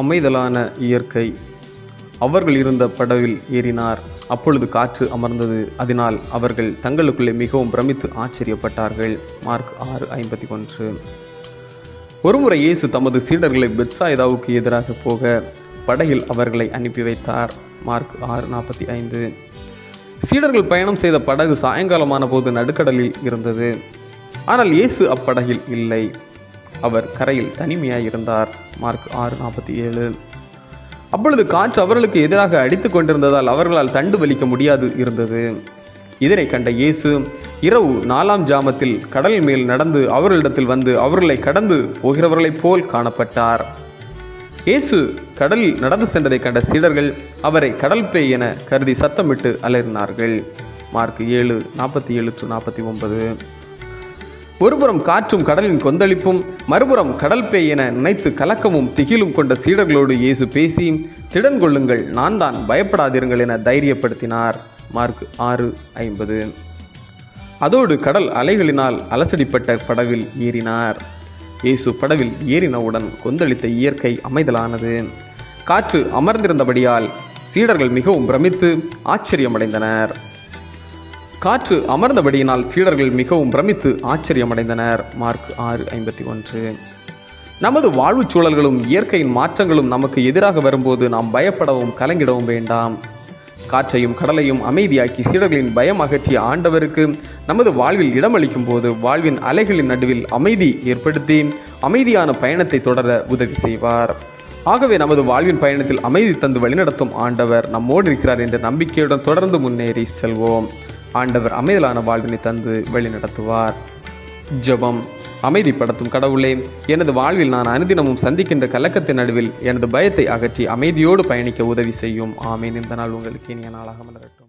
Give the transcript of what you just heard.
அமைதலான இயற்கை. அவர்கள் இருந்த படவில் ஏறினார். அப்பொழுது காற்று அமர்ந்தது. அதனால் அவர்கள் தங்களுக்குள்ளே மிகவும் பிரமித்து ஆச்சரியப்பட்டார்கள். மார்க் ஆறு ஐம்பத்தி ஒன்று. ஒருமுறை இயேசு தமது சீடர்களை பெத்சாய்தாவுக்கு எதிராக போக படகில் அவர்களை அனுப்பி வைத்தார். மார்க் ஆறு நாற்பத்தி ஐந்து. சீடர்கள் பயணம் செய்த படகு சாயங்காலமான போது நடுக்கடலில் இருந்தது. ஆனால் இயேசு அப்படகில் இல்லை. அவர் கரையில் தனிமையாய் இருந்தார் மார்க் ஆறு நாற்பத்தி ஏழு அப்பொழுது காற்று அவர்களுக்கு எதிராக அடித்து கொண்டிருந்ததால் அவர்களால் தண்டு வலிக்க முடியாது இருந்தது. இதனை கண்ட இயேசு இரவு நாலாம் ஜாமத்தில் கடல் மேல் நடந்து அவர்களிடத்தில் வந்து அவர்களை கடந்து போகிறவர்களைப் போல் காணப்பட்டார். இயேசு கடலில் நடந்து சென்றதை கண்ட சீடர்கள் அவரை கடல் பேய் என கருதி சத்தமிட்டு அலறினார்கள். மார்க் ஏழு நாற்பத்தி ஏழு டு நாற்பத்தி ஒன்பது. ஒருபுறம் காற்றும் கடலின் கொந்தளிப்பும் மறுபுறம் கடல் பேய் என நினைத்து கலக்கமும் திகிலும் கொண்ட சீடர்களோடு இயேசு பேசி திடன் கொள்ளுங்கள் நான் தான் பயப்படாதிருங்கள் என தைரியப்படுத்தினார். மார்க் ஆறு ஐம்பது. அதோடு கடல் அலைகளினால் அலசடிப்பட்ட படவில் ஏறினார். இயேசு படவில் ஏறினவுடன் கொந்தளித்த இயற்கை அமைதலானது. காற்று அமர்ந்திருந்தபடியால் சீடர்கள் மிகவும் பிரமித்து ஆச்சரியமடைந்தனர். காற்று அமர்ந்தபடியினால் சீடர்கள் மிகவும் பிரமித்து ஆச்சரியமடைந்தனர். மார்க் ஆறு ஐம்பத்தி ஒன்று. நமது வாழ்வுச் சூழல்களும் இயற்கையின் மாற்றங்களும் நமக்கு எதிராக வரும்போது நாம் பயப்படவும் கலங்கிடவும் வேண்டாம். காற்றையும் கடலையும் அமைதியாக்கி சீடர்களின் பயம் அகற்றிய ஆண்டவருக்கு நமது வாழ்வில் இடமளிக்கும் போது வாழ்வின் அலைகளின் நடுவில் அமைதி ஏற்படுத்தி அமைதியான பயணத்தை தொடர உதவி செய்வார். ஆகவே நமது வாழ்வின் பயணத்தில் அமைதி தந்து வழிநடத்தும் ஆண்டவர் நம்மோடு இருக்கிறார் என்ற நம்பிக்கையுடன் தொடர்ந்து முன்னேறி செல்வோம். ஆண்டவர் அமைதலான வாழ்வினை தந்து வழிநடத்துவார். ஜெபம் அமைதிப்படுத்தும் கடவுளே எனது வாழ்வில் நான் அனுதினமும் சந்திக்கின்ற கலக்கத்தின் நடுவில் எனது பயத்தை அகற்றி அமைதியோடு பயணிக்க உதவி செய்யும். ஆமேன். இந்த நாள் உங்களுக்கு இனிய நாளாக மலரட்டும்.